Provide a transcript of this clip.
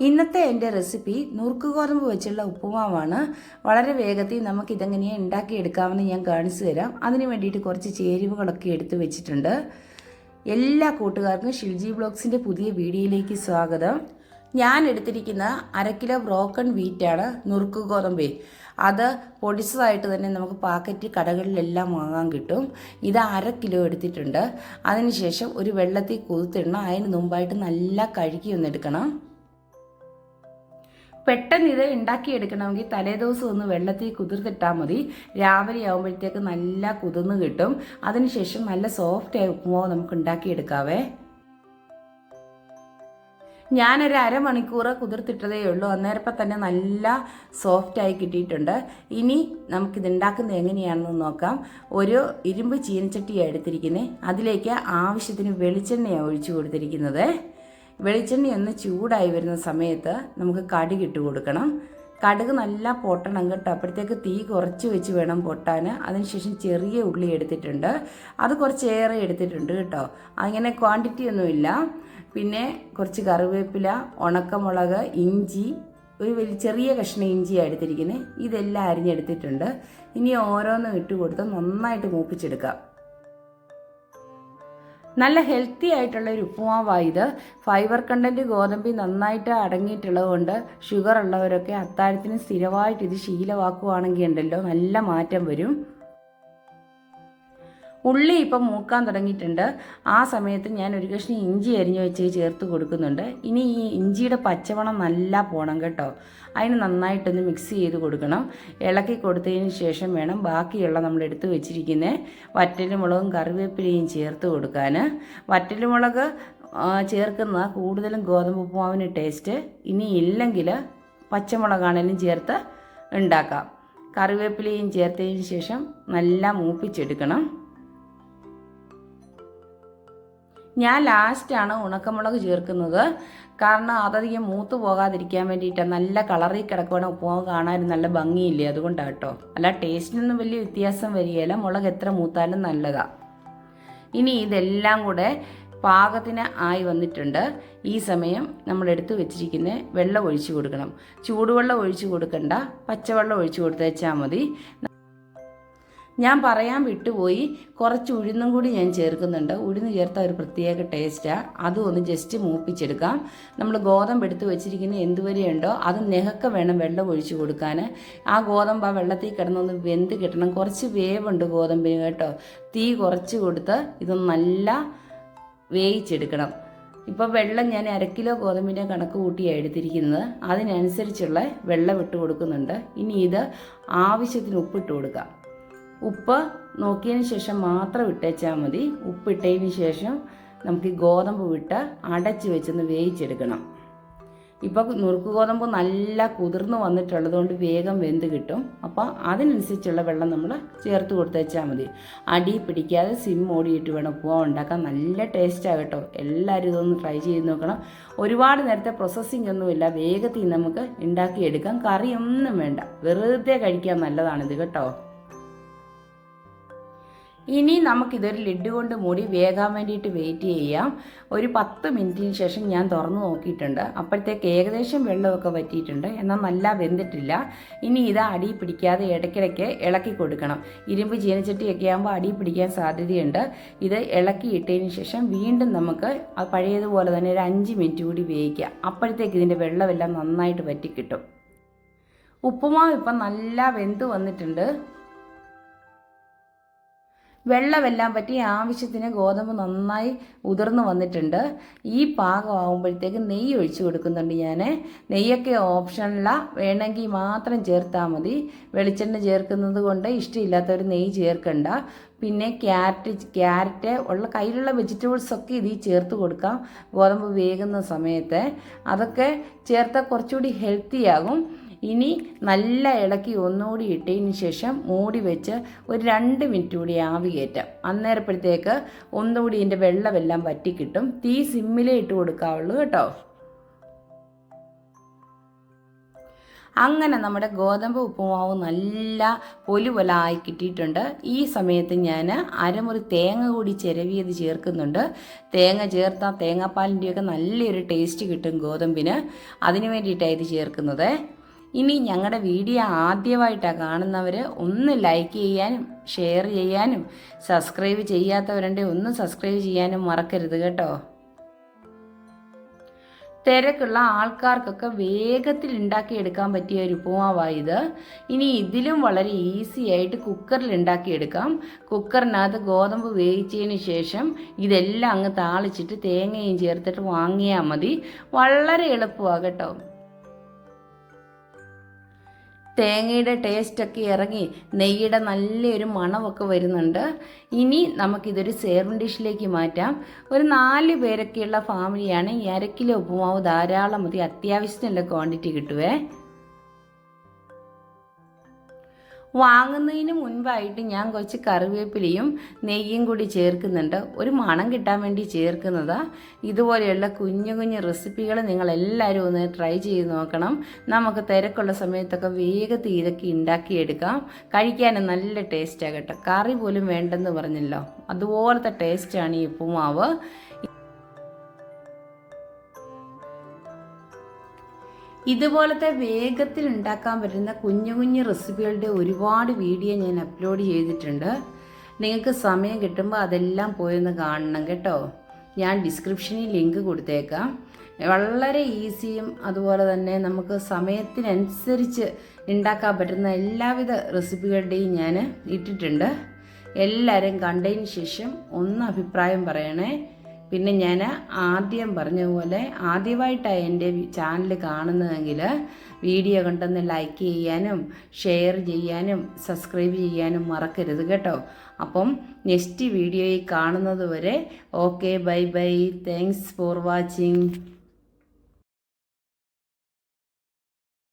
ഇന്നത്തെ എന്റെ റെസിപ്പി നുറുക്ക് ഗോതമ്പ് വെച്ചുള്ള ഉപ്പുമാവാണ്. വളരെ വേഗത്തിൽ നമുക്ക് ഇതെങ്ങനെയാണ് ഉണ്ടാക്കിയെടുക്കാമെന്ന് ഞാൻ കാണിച്ചു തരാം. അതിന് വേണ്ടിയിട്ട് കുറച്ച് ചേരുവകളൊക്കെ എടുത്തു വെച്ചിട്ടുണ്ട്. എല്ലാ കൂട്ടുകാർക്കും ഷിൽജി ബ്ലോഗ്സിന്റെ പുതിയ വീഡിയോയിലേക്ക് സ്വാഗതം. ഞാൻ എടുത്തിരിക്കുന്ന അര കിലോ ബ്രോക്കൺ വീറ്റാണ് നുറുക്ക് ഗോതമ്പ്. അത് പൊടിച്ചതായിട്ട് തന്നെ നമുക്ക് പാക്കറ്റ് കടകളിലെല്ലാം വാങ്ങാൻ കിട്ടും. ഇത് അര കിലോ എടുത്തിട്ടുണ്ട്. അതിനുശേഷം ഒരു വെള്ളത്തിൽ കൊതുത്തിടണം അതിന് മുമ്പായിട്ട് നല്ല കഴുകി ഒന്നെടുക്കണം പെട്ടെന്ന് ഇത് ഉണ്ടാക്കിയെടുക്കണമെങ്കിൽ തലേദിവസം ഒന്ന് വെള്ളത്തിൽ കുതിർത്തിട്ടാൽ മതി. രാവിലെ ആകുമ്പോഴത്തേക്ക് നല്ല കുതിർന്ന് കിട്ടും. അതിനുശേഷം നല്ല സോഫ്റ്റ് ആയി ഉപ്പുമാവ് നമുക്ക് ഉണ്ടാക്കിയെടുക്കാവേ. ഞാനൊരു അരമണിക്കൂർ കുതിർത്തിട്ടതേ ഉള്ളൂ. അന്നേരപ്പം തന്നെ നല്ല സോഫ്റ്റായി കിട്ടിയിട്ടുണ്ട്. ഇനി നമുക്കിത് ഉണ്ടാക്കുന്നത് എങ്ങനെയാണെന്ന് നോക്കാം. ഒരു ഇരുമ്പ് ചീനച്ചട്ടിയാണ് എടുത്തിരിക്കുന്നത്. അതിലേക്ക് ആവശ്യത്തിന് വെളിച്ചെണ്ണയാണ് ഒഴിച്ചു കൊടുത്തിരിക്കുന്നത്. വെളിച്ചെണ്ണ ഒന്ന് ചൂടായി വരുന്ന സമയത്ത് നമുക്ക് കടുക് ഇട്ട് കൊടുക്കണം. കടുക് നല്ല പൊട്ടണം കേട്ടോ. അപ്പോഴത്തേക്ക് തീ കുറച്ച് വെച്ച് വേണം പൊട്ടാൻ. അതിനുശേഷം ചെറിയ ഉള്ളി എടുത്തിട്ടുണ്ട്. അത് കുറച്ചേറെ എടുത്തിട്ടുണ്ട് കേട്ടോ. അങ്ങനെ ക്വാണ്ടിറ്റി ഒന്നുമില്ല പിന്നെ കുറച്ച് കറിവേപ്പില ഉണക്കമുളക് ഇഞ്ചി ഒരു വലിയ ചെറിയ കഷ്ണം ഇഞ്ചിയാണ് എടുത്തിരിക്കുന്നത്. ഇതെല്ലാം അരിഞ്ഞെടുത്തിട്ടുണ്ട്. ഇനി ഓരോന്നും ഇട്ട് കൊടുത്ത് നന്നായിട്ട് മൂപ്പിച്ചെടുക്കാം. നല്ല ഹെൽത്തി ആയിട്ടുള്ള ഒരു ഉപ്പുമാവാണ് ഇത്. ഫൈബർ കണ്ടന്റ് ഗോതമ്പി നന്നായിട്ട് അടങ്ങിയിട്ടുള്ളത് കൊണ്ട് ഷുഗർ ഉള്ളവരൊക്കെ അത്താഴത്തിന് സ്ഥിരമായിട്ട് ഇത് ശീലമാക്കുകയാണെങ്കിൽ ഉണ്ടല്ലോ നല്ല മാറ്റം വരും. ഉള്ളി ഇപ്പം മൂക്കാൻ തുടങ്ങിയിട്ടുണ്ട്. ആ സമയത്ത് ഞാൻ ഒരു കഷ്ണം ഇഞ്ചി അരിഞ്ഞ് വെച്ച് ചേർത്ത് കൊടുക്കുന്നുണ്ട്. ഇനി ഈ ഇഞ്ചിയുടെ പച്ചവണം നല്ല പോണം കേട്ടോ. അതിന് നന്നായിട്ടൊന്ന് മിക്സ് ചെയ്ത് കൊടുക്കണം. ഇളക്കി കൊടുത്തതിന് ശേഷം വേണം ബാക്കിയുള്ള നമ്മൾ എടുത്ത് വെച്ചിരിക്കുന്ന വറ്റലുമുളകും കറിവേപ്പിലയും ചേർത്ത് കൊടുക്കാൻ. വറ്റലുമുളക് ചേർക്കുന്ന കൂടുതലും ഗോതമ്പ് ഉപ്പുമാവിന് ടേസ്റ്റ് ഇനി ഇല്ലെങ്കിൽ പച്ചമുളകാണേലും ചേർത്ത് ഉണ്ടാക്കാം. കറിവേപ്പിലയും ചേർത്തതിന് ശേഷം നല്ല മൂപ്പിച്ചെടുക്കണം. ഞാൻ ലാസ്റ്റാണ് ഉണക്കമുളക് ചേർക്കുന്നത്. കാരണം അതധികം മൂത്ത് പോകാതിരിക്കാൻ വേണ്ടിയിട്ട് നല്ല കളറിൽ കിടക്കുവാണ് ഉപ്പുമാവ് കാണാൻ നല്ല ഭംഗിയില്ലേ അതുകൊണ്ടാണ് കേട്ടോ അല്ല ടേസ്റ്റിനൊന്നും വലിയ വ്യത്യാസം വരികയില്ല. മുളക് എത്ര മൂത്താലും നല്ലതാണ് ഇനി ഇതെല്ലാം കൂടെ പാകത്തിന് ആയി വന്നിട്ടുണ്ട്. ഈ സമയം നമ്മൾ എടുത്തു വെച്ചിരിക്കുന്ന വെള്ളം ഒഴിച്ചു കൊടുക്കണം. ചൂടുവെള്ളം ഒഴിച്ചു കൊടുക്കണ്ട. പച്ചവെള്ളം ഒഴിച്ചു കൊടുത്തേച്ചാൽ മതി. ഞാൻ പറയാൻ വിട്ടുപോയി. കുറച്ച് ഉഴുന്നും കൂടി ഞാൻ ചേർക്കുന്നുണ്ട്. ഉഴുന്ന് ചേർത്ത ഒരു പ്രത്യേക ടേസ്റ്റാണ് അതും ഒന്ന് ജസ്റ്റ് മൂപ്പിച്ചെടുക്കാം. നമ്മൾ ഗോതമ്പ് എടുത്ത് വെച്ചിരിക്കുന്ന എന്തുവരെയുണ്ടോ അത് നെഹക്ക വേണം വെള്ളം ഒഴിച്ചു കൊടുക്കാൻ ആ ഗോതമ്പ് ആ വെള്ളത്തിൽ കിടന്നൊന്ന് വെന്ത് കിട്ടണം. കുറച്ച് വേവുണ്ട് ഗോതമ്പിന് കേട്ടോ. തീ കുറച്ച് കൊടുത്ത് ഇത് നല്ല വേവിച്ചെടുക്കണം. ഇപ്പോൾ വെള്ളം ഞാൻ അരക്കിലോ കിലോ ഗോതമ്പിന്റെ കണക്ക് കൂട്ടിയാണ് എടുത്തിരിക്കുന്നത്. അതിനനുസരിച്ചുള്ള വെള്ളം ഇട്ട് കൊടുക്കുന്നുണ്ട്. ഇനി ഇത് ആവശ്യത്തിന് ഉപ്പിട്ട് കൊടുക്കാം. ഉപ്പ് നോക്കിയതിന് ശേഷം മാത്രം ഇട്ടേച്ചാൽ മതി. ഉപ്പിട്ടതിന് ശേഷം നമുക്ക് ഈ ഗോതമ്പ് വിട്ട് അടച്ച് വെച്ചൊന്ന് വേവിച്ചെടുക്കണം. ഇപ്പോൾ നുറുക്ക് ഗോതമ്പ് നല്ല കുതിർന്ന് വന്നിട്ടുള്ളതുകൊണ്ട് വേഗം വെന്ത് കിട്ടും. അപ്പോൾ അതിനനുസരിച്ചുള്ള വെള്ളം നമ്മൾ ചേർത്ത് കൊടുത്തേച്ചാൽ മതി. അടി പിടിക്കാതെ സിം ഓടിയിട്ട് വേണം ഉപ്പ് ഉണ്ടാക്കാൻ. നല്ല ടേസ്റ്റാണ് കേട്ടോ. എല്ലാവരും ഇതൊന്ന് ട്രൈ ചെയ്ത് നോക്കണം. ഒരുപാട് നേരത്തെ പ്രോസസ്സിംഗ് ഒന്നുമില്ല വേഗത്തിൽ നമുക്ക് ഉണ്ടാക്കിയെടുക്കാം. കറിയൊന്നും വേണ്ട. വെറുതെ കഴിക്കാൻ നല്ലതാണിത് കേട്ടോ. ഇനി നമുക്കിതൊരു ലിഡ് കൊണ്ട് മൂടി വേകാൻ വേണ്ടിയിട്ട് വെയിറ്റ് ചെയ്യാം. ഒരു പത്ത് മിനിറ്റിന് ശേഷം ഞാൻ തുറന്നു നോക്കിയിട്ടുണ്ട്. അപ്പോഴത്തേക്ക് ഏകദേശം വെള്ളമൊക്കെ വറ്റിയിട്ടുണ്ട്. എന്നാൽ നല്ല വെന്തിട്ടില്ല. ഇനി ഇത് അടി പിടിക്കാതെ ഇടയ്ക്കിടയ്ക്ക് ഇളക്കി കൊടുക്കണം. ഇരുമ്പ് ചീനച്ചട്ടിയൊക്കെ ആകുമ്പോൾ അടി പിടിക്കാൻ സാധ്യതയുണ്ട്. ഇത് ഇളക്കി ഇട്ടതിന് ശേഷം വീണ്ടും നമുക്ക് പഴയതുപോലെ തന്നെ ഒരു അഞ്ച് മിനിറ്റ് കൂടി വേവിക്കുക. അപ്പോഴത്തേക്ക് ഇതിന്റെ വെള്ളമെല്ലാം നന്നായിട്ട് വറ്റിക്കിട്ടും. ഉപ്പുമാവ് ഇപ്പം നല്ല വെന്ത് വന്നിട്ടുണ്ട്. വെള്ളമെല്ലാം പറ്റി ആവശ്യത്തിന് ഗോതമ്പ് നന്നായി ഉതിർന്നു വന്നിട്ടുണ്ട്. ഈ പാകമാകുമ്പോഴത്തേക്ക് നെയ്യ് ഒഴിച്ച് കൊടുക്കുന്നുണ്ട് ഞാൻ നെയ്യൊക്കെ ഓപ്ഷനിലാണ് വേണമെങ്കിൽ മാത്രം ചേർത്താൽ മതി. വെളിച്ചെണ്ണ ചേർക്കുന്നത് കൊണ്ട് ഇഷ്ടമില്ലാത്തവർ നെയ്യ് ചേർക്കണ്ട. പിന്നെ ക്യാരറ്റ് ക്യാരറ്റ് ഉള്ള കയ്യിലുള്ള വെജിറ്റബിൾസൊക്കെ ഇതിൽ ചേർത്ത് കൊടുക്കാം. ഗോതമ്പ് വേകുന്ന സമയത്ത്. അതൊക്കെ ചേർത്താൽ കുറച്ചുകൂടി ഹെൽത്തി ആകും ഇനി നല്ല ഇളക്കി ഒന്നുകൂടി ഇട്ടതിന് ശേഷം മൂടി വെച്ച് ഒരു രണ്ട് മിനിറ്റ് കൂടി ആവി കയറ്റാം. അന്നേരപ്പോഴത്തേക്ക് ഒന്നുകൂടി ഇതിന്റെ വെള്ളമെല്ലാം വറ്റിക്കിട്ടും. തീ സിമ്മിലേ ഇട്ട് കൊടുക്കാവുള്ളൂ കേട്ടോ. അങ്ങനെ നമ്മുടെ ഗോതമ്പ് ഉപ്പുമാവ് നല്ല പൊലുപൊലായി കിട്ടിയിട്ടുണ്ട്. ഈ സമയത്ത് ഞാൻ അരമുറി തേങ്ങ കൂടി ചിരവിയത് ചേർക്കുന്നുണ്ട്. തേങ്ങ ചേർത്താൽ തേങ്ങാപ്പാലിന്റെയൊക്കെ നല്ലൊരു ടേസ്റ്റ് കിട്ടും ഗോതമ്പിന്. അതിന് വേണ്ടിയിട്ടാണ് ഇത് ചേർക്കുന്നത്. ഇനി ഞങ്ങളുടെ വീഡിയോ ആദ്യമായിട്ടാണ് കാണുന്നവർ ഒന്ന് ലൈക്ക് ചെയ്യാനും ഷെയർ ചെയ്യാനും സബ്സ്ക്രൈബ് ചെയ്യാത്തവരുണ്ടെങ്കിൽ ഒന്ന് സബ്സ്ക്രൈബ് ചെയ്യാനും മറക്കരുത് കേട്ടോ. തിരക്കുള്ള ആൾക്കാർക്കൊക്കെ വേഗത്തിൽ ഉണ്ടാക്കിയെടുക്കാൻ പറ്റിയ ഒരു ഉപ്പുമാവാണ് ഇത്. ഇനി ഇതിലും വളരെ ഈസി ആയിട്ട് കുക്കറിൽ ഉണ്ടാക്കിയെടുക്കാം കുക്കറിനകത്ത് ഗോതമ്പ് വേവിച്ചതിന് ശേഷം ഇതെല്ലാം അങ്ങ് താളിച്ചിട്ട് തേങ്ങയും ചേർത്തിട്ട് വാങ്ങിയാൽ മതി. വളരെ എളുപ്പമാണ് കേട്ടോ. തേങ്ങയുടെ ടേസ്റ്റൊക്കെ ഇറങ്ങി നെയ്യുടെ നല്ലൊരു മണമൊക്കെ വരുന്നുണ്ട്. ഇനി നമുക്കിതൊരു സേർവൻ ഡിഷിലേക്ക് മാറ്റാം. ഒരു നാല് പേരൊക്കെയുള്ള ഫാമിലിയാണ് ഈ അരക്കിലോ കിലോ ഉപ്പുമാവ് ധാരാളം മതി അത്യാവശ്യത്തിനുള്ള ക്വാണ്ടിറ്റി കിട്ടുവേ. വാങ്ങുന്നതിന് മുൻപായിട്ട് ഞാൻ കുറച്ച് കറിവേപ്പിലയും നെയ്യും കൂടി ചേർക്കുന്നുണ്ട്. ഒരു മണം കിട്ടാൻ വേണ്ടി ചേർക്കുന്നതാ. ഇതുപോലെയുള്ള കുഞ്ഞു കുഞ്ഞു റെസിപ്പികൾ നിങ്ങൾ എല്ലാവരും ഒന്ന് ട്രൈ ചെയ്ത് നോക്കണം. നമുക്ക് തിരക്കുള്ള സമയത്തൊക്കെ വേഗത്തിൽ ഇതൊക്കെ ഉണ്ടാക്കിയെടുക്കാം. കഴിക്കാനും നല്ല ടേസ്റ്റാണ് കേട്ടോ. കറി പോലും വേണ്ടെന്ന് പറഞ്ഞല്ലോ. അതുപോലത്തെ ടേസ്റ്റാണ് ഈ ഉപ്പുമാവ്. ഇതുപോലത്തെ വേഗത്തിൽ ഉണ്ടാക്കാൻ പറ്റുന്ന കുഞ്ഞു കുഞ്ഞു റെസിപ്പികളുടെ ഒരുപാട് വീഡിയോ ഞാൻ അപ്ലോഡ് ചെയ്തിട്ടുണ്ട്. നിങ്ങൾക്ക് സമയം കിട്ടുമ്പോൾ അതെല്ലാം പോയൊന്ന് കാണണം കേട്ടോ. ഞാൻ ഡിസ്ക്രിപ്ഷനിൽ ലിങ്ക് കൊടുത്തേക്കാം. വളരെ ഈസിയും അതുപോലെ തന്നെ നമുക്ക് സമയത്തിനനുസരിച്ച് ഉണ്ടാക്കാൻ പറ്റുന്ന എല്ലാവിധ റെസിപ്പികളുടെയും ഞാൻ ഇട്ടിട്ടുണ്ട്. എല്ലാവരും കണ്ടതിന് ശേഷം ഒന്ന് അഭിപ്രായം പറയണേ. പിന്നെ ഞാൻ ആദ്യം പറഞ്ഞ പോലെ ആദ്യമായിട്ടാണ് എന്റെ ചാനൽ കാണുന്നതെങ്കിൽ വീഡിയോ കണ്ടൊന്ന് ലൈക്ക് ചെയ്യാനും ഷെയർ ചെയ്യാനും സബ്സ്ക്രൈബ് ചെയ്യാനും മറക്കരുത് കേട്ടോ. അപ്പം നെക്സ്റ്റ് വീഡിയോയിൽ കാണുന്നത് വരെ okay bye bye thanks for watching